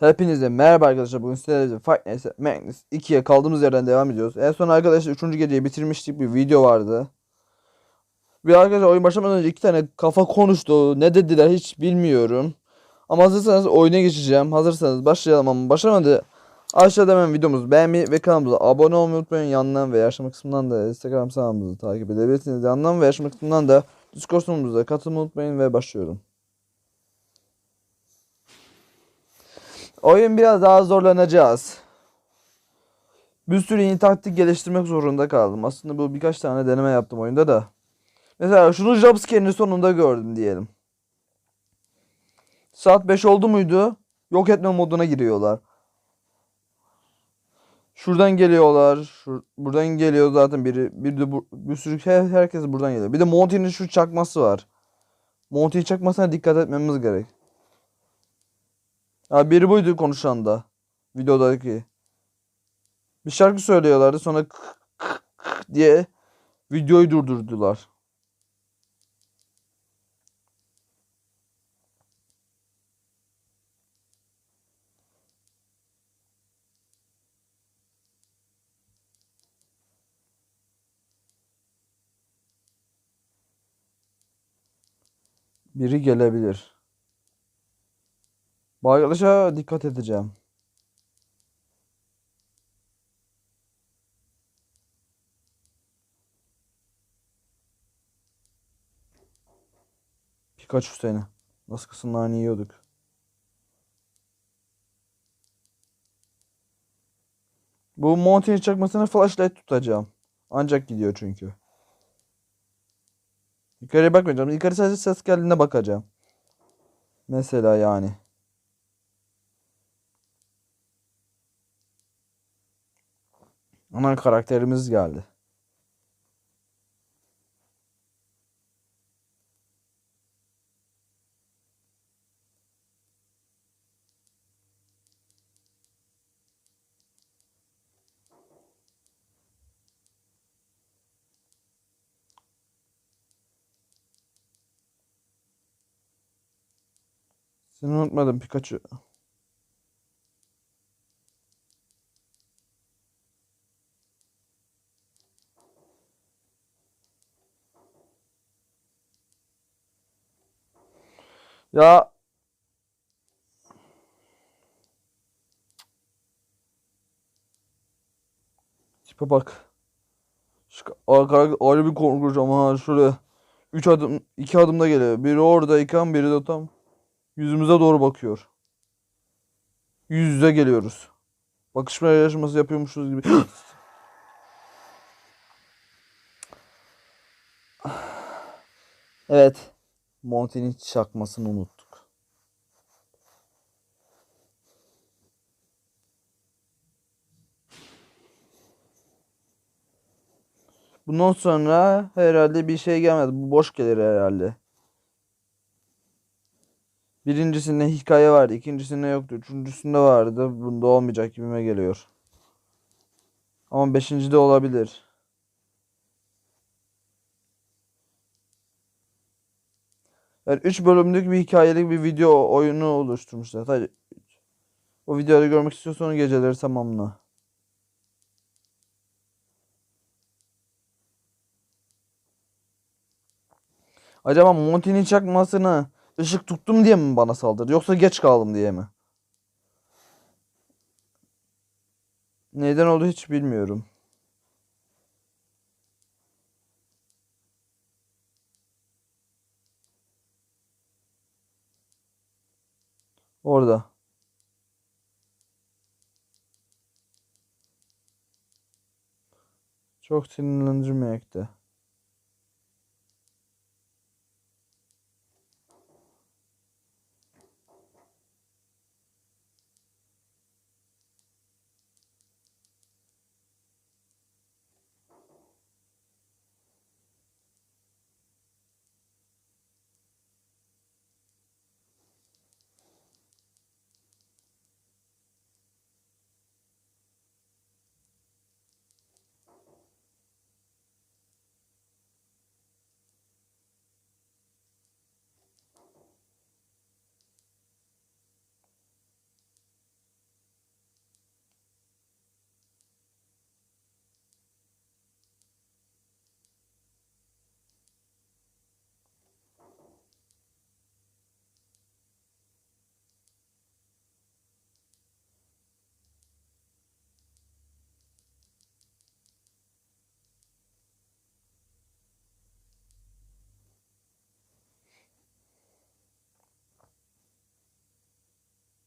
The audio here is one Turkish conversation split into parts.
Hepinize merhaba arkadaşlar. Bugün sizlerle Fight Nights at Magnus 2'ye kaldığımız yerden devam ediyoruz. En son arkadaşlar 3. geceyi bitirmiştik. Bir video vardı. Bir arkadaşlar oyun başlamadan önce iki tane kafa konuştu. Ne dediler hiç bilmiyorum. Ama hazırsanız oyuna geçeceğim. Hazırsanız başlayalım ama başlamadı. Aşağıda hemen videomuzu beğenmeyi ve kanalımıza abone olmayı unutmayın. Yandan ve yaşama kısmından da Instagram sayfamızı takip edebilirsiniz. Yandan ve yaşama kısmından da Discord sunumumuza katılmayı unutmayın ve başlıyorum. Oyun biraz daha zorlanacağız. Bir sürü yeni taktik geliştirmek zorunda kaldım. Aslında bu birkaç tane deneme yaptım oyunda da. Mesela şunu jumpscare'in sonunda gördüm diyelim. Saat 5 oldu muydu? Yok etme moduna giriyorlar. Şuradan geliyorlar. Şur buradan geliyor zaten biri. Bir de bu, bir sürü her, herkes buradan geliyor. Bir de Monty'nin şu çakması var. Monty çakmasına dikkat etmemiz gerek. Ha biri buydu konuşan da. Videodaki. Bir şarkı söylüyorlardı sonra k- k- k diye videoyu durdurdular. Biri gelebilir. Arkadaşa dikkat edeceğim. Pikachu seni. Nasıl kısımlarını yiyorduk. Bu Monty'nin çakmasını flashlight tutacağım. Ancak gidiyor çünkü. Yukarıya bakmayacağım. Yukarı sadece ses geldiğinde bakacağım. Mesela yani. Ana karakterimiz geldi. Seni unutmadım Pikachu. Ya tipe bak. Ayrı bir ama ha şöyle 3 adım 2 adımda geliyor. Biri oradayken biri de tam yüzümüze doğru bakıyor. Yüz yüze geliyoruz. Bakışma yarışması yapıyormuşuz gibi. Evet. Monty'nin çakmasını unuttuk. Bundan sonra herhalde bir şey gelmedi. Bu boş gelir herhalde. Birincisinde hikaye vardı. ikincisinde yoktu. Üçüncüsünde vardı. Bunda olmayacak gibime geliyor. Ama beşincide olabilir. Yani 3 bölümlük bir hikayelik bir video oyunu oluşturmuşlar. Sadece. O videoyu görmek istiyorsan onu geceleri tamamla. Acaba Monty'nin çakmasını ışık tuttum diye mi bana saldırdı yoksa geç kaldım diye mi? Neden oldu hiç bilmiyorum. Orada. Çok sinirlendirmeyekte.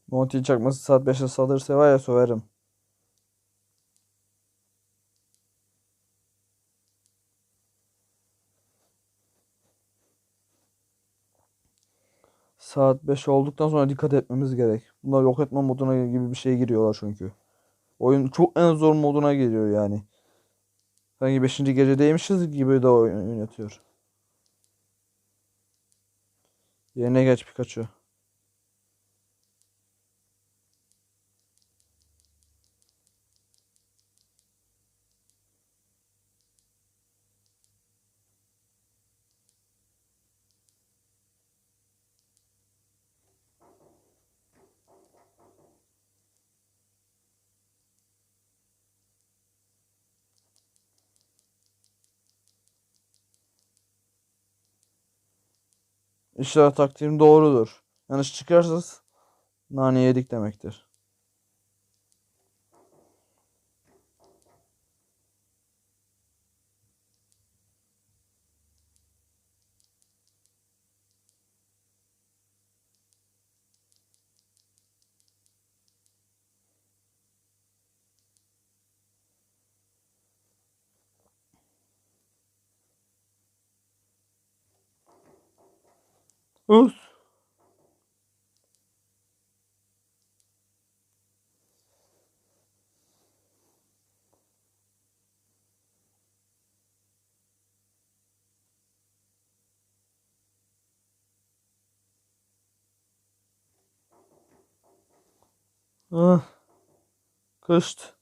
Monty çakması saat 5'e salırsa var ya söverim. Saat 5 olduktan sonra dikkat etmemiz gerek. Bunlar yok etme moduna gibi bir şeye giriyorlar çünkü. Oyun çok en zor moduna geliyor yani. Sanki 5. gecedeymişiz gibi de oyun oynatıyor. Yerine geç Pikachu. İşler taktiğim doğrudur. Yanlış çıkarsa nane yedik demektir. Os. Ah, custo.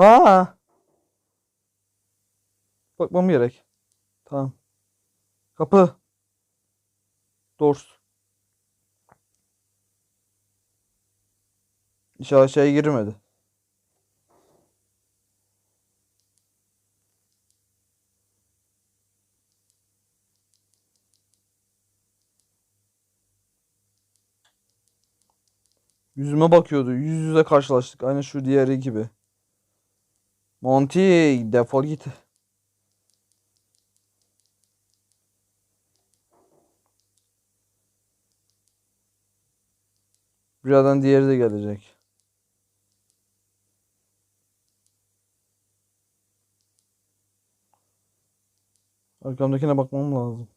Ha. Bakmam gerek. Tamam. Kapı. Doors. İnşallah şey girmedi. Yüzüme bakıyordu. Yüz yüze karşılaştık. Aynı şu diğeri gibi. Monty defol git. Birazdan diğeri de gelecek. Arkamdakine bakmam lazım.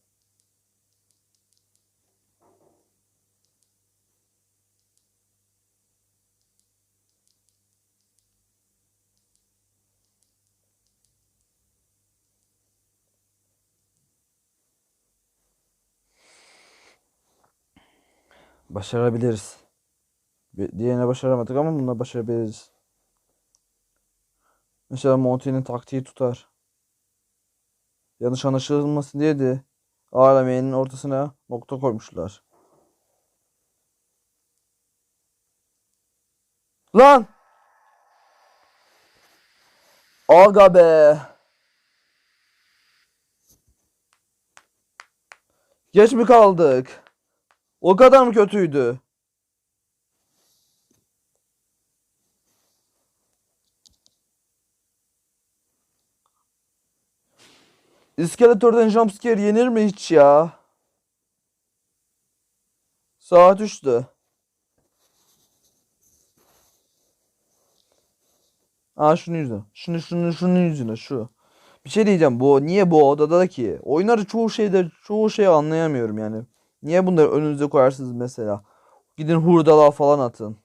Başarabiliriz. Diğerine başaramadık ama bunda başarabiliriz. Mesela Monty'nin taktiği tutar. Yanlış anlaşılmasın diye de AVM'nin ortasına nokta koymuşlar. Lan! Aga be! Geç mi kaldık? O kadar mı kötüydü? İskeletor'dan jumpscare yenir mi hiç ya? Saat 3'tü. Aa şunun yüzüne. Şunu şunu şunun yüzüne şu. Bir şey diyeceğim. Bu niye bu odada ki? Oyunları çoğu şeyde çoğu şeyi anlayamıyorum yani. Niye bunları önünüze koyarsınız mesela? Gidin hurdalığa falan atın.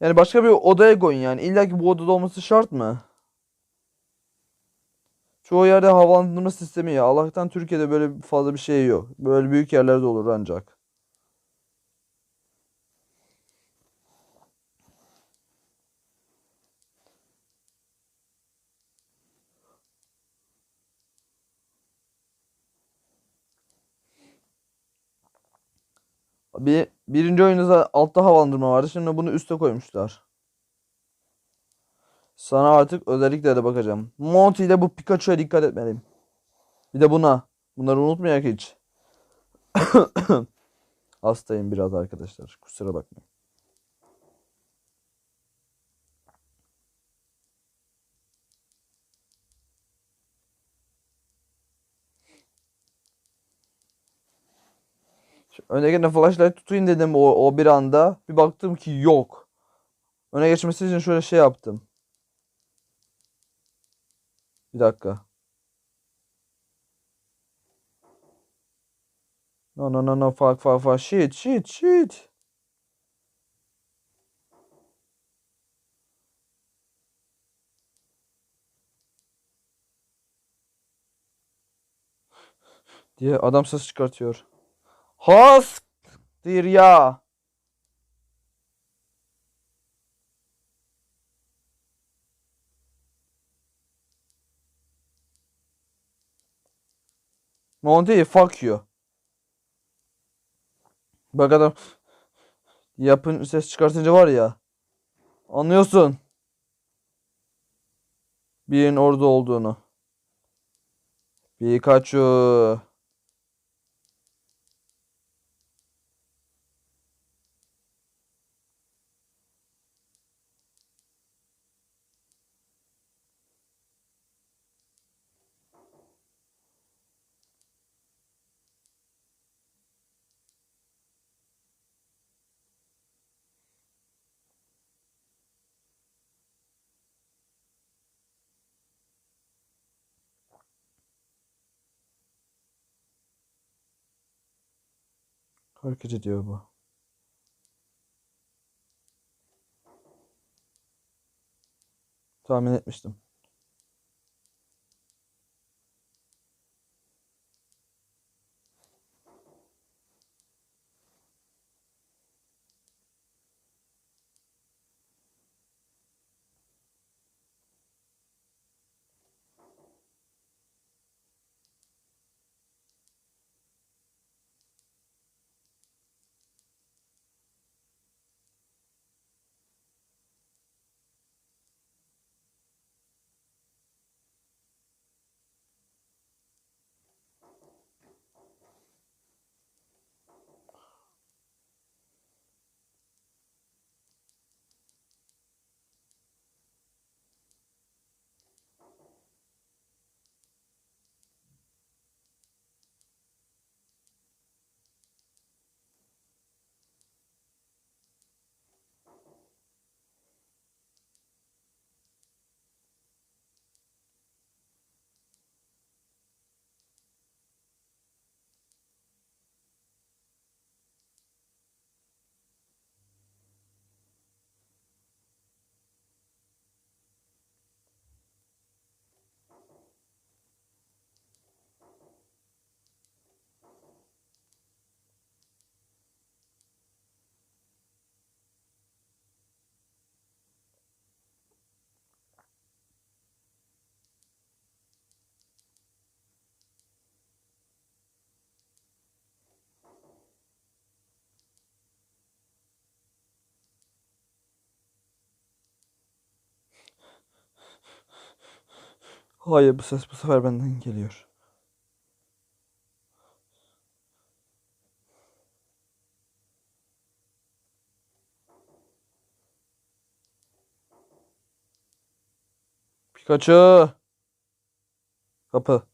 Yani başka bir odaya koyun yani. İlla ki bu odada olması şart mı? Çoğu yerde havalandırma sistemi ya. Allah'tan Türkiye'de böyle fazla bir şey yok. Böyle büyük yerlerde olur ancak. Bir, birinci oyunda altta havalandırma vardı. Şimdi bunu üste koymuşlar. Sana artık özellikle de bakacağım. Monty ile bu Pikachu'ya dikkat etmeliyim. Bir de buna. Bunları unutmayak hiç. Hastayım biraz arkadaşlar. Kusura bakmayın. Şimdi Öne gene flashlight tutayım dedim o, o bir anda. Bir baktım ki yok. Öne geçmesi için şöyle şey yaptım. Bir dakika. No no no no fuck fuck fuck shit shit shit. diye adam ses çıkartıyor. Has dir ya. Monty fuck you. Bak adam yapın ses çıkartınca var ya. Anlıyorsun. Birinin orada olduğunu. Pikachu. Hareket ediyor bu. Tahmin etmiştim. Hayır bu ses bu sefer benden geliyor. Pikachu. Kapı.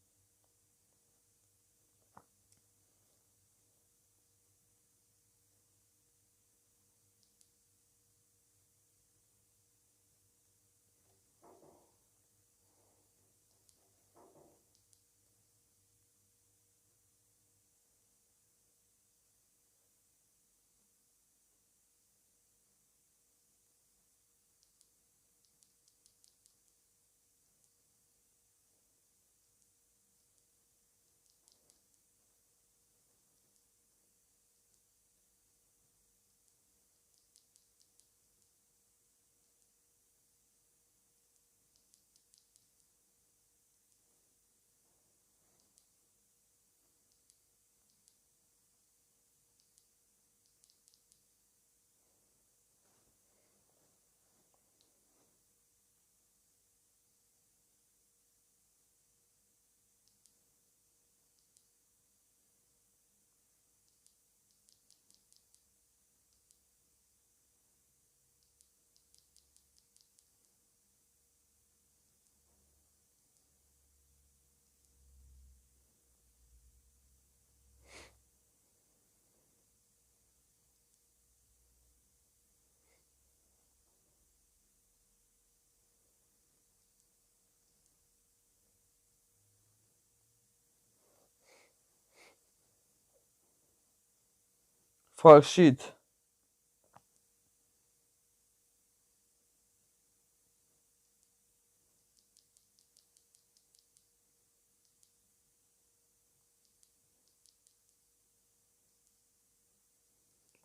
Shit.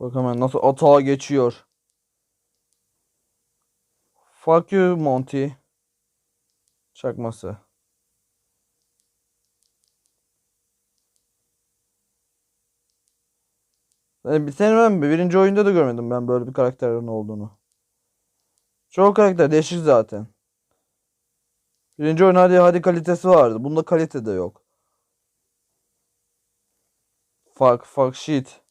Bak hemen nasıl atağa geçiyor. Fuck you Monty. Çakması. Ben, seni ben birinci oyunda da görmedim ben böyle bir karakterin olduğunu. Çoğu karakter değişik zaten. Birinci oyun hadi hadi kalitesi vardı. Bunda kalite de yok. Fuck fuck shit.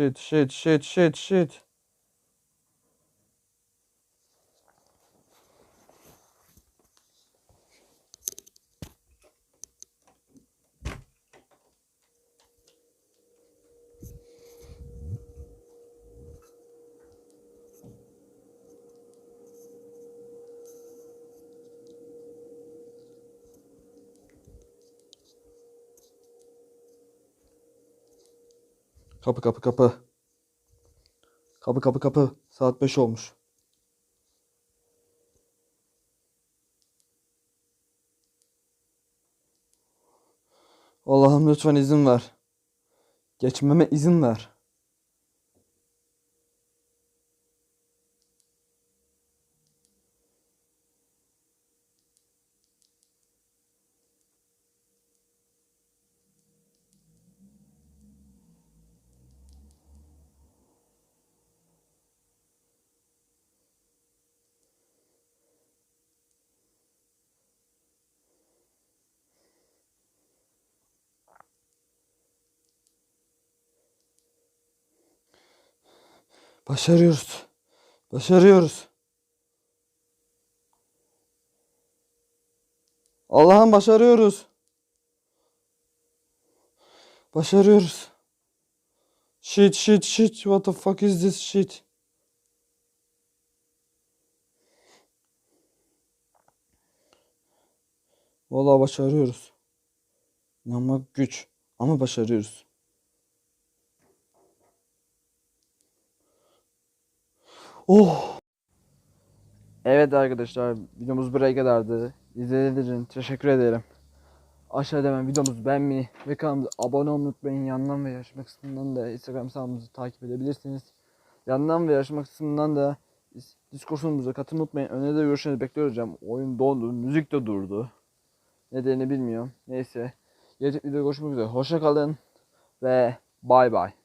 Shit shit shit shit shit. Kapı kapı kapı. Kapı kapı kapı. Saat 5 olmuş. Allah'ım lütfen izin ver. Geçmeme izin ver. Başarıyoruz. Başarıyoruz. Allah'ım başarıyoruz. Başarıyoruz. Shit shit shit. What the fuck is this shit? Vallahi başarıyoruz. İnanmak güç ama başarıyoruz. Oh. Evet arkadaşlar videomuz buraya kadardı. İzlediğiniz için teşekkür ederim. Aşağıda hemen videomuzu beğenmeyi ve kanalımıza abone olmayı unutmayın. Yandan ve yarışma kısmından da Instagram hesabımızı takip edebilirsiniz. Yandan ve yarışma kısmından da Discord'umuza katılmayı unutmayın. Öneri de görüşlerinizi bekliyoruz hocam. Oyun dondu, müzik de durdu. Nedenini bilmiyorum. Neyse. Gelecek videoda görüşmek üzere. Hoşça kalın ve bay bay.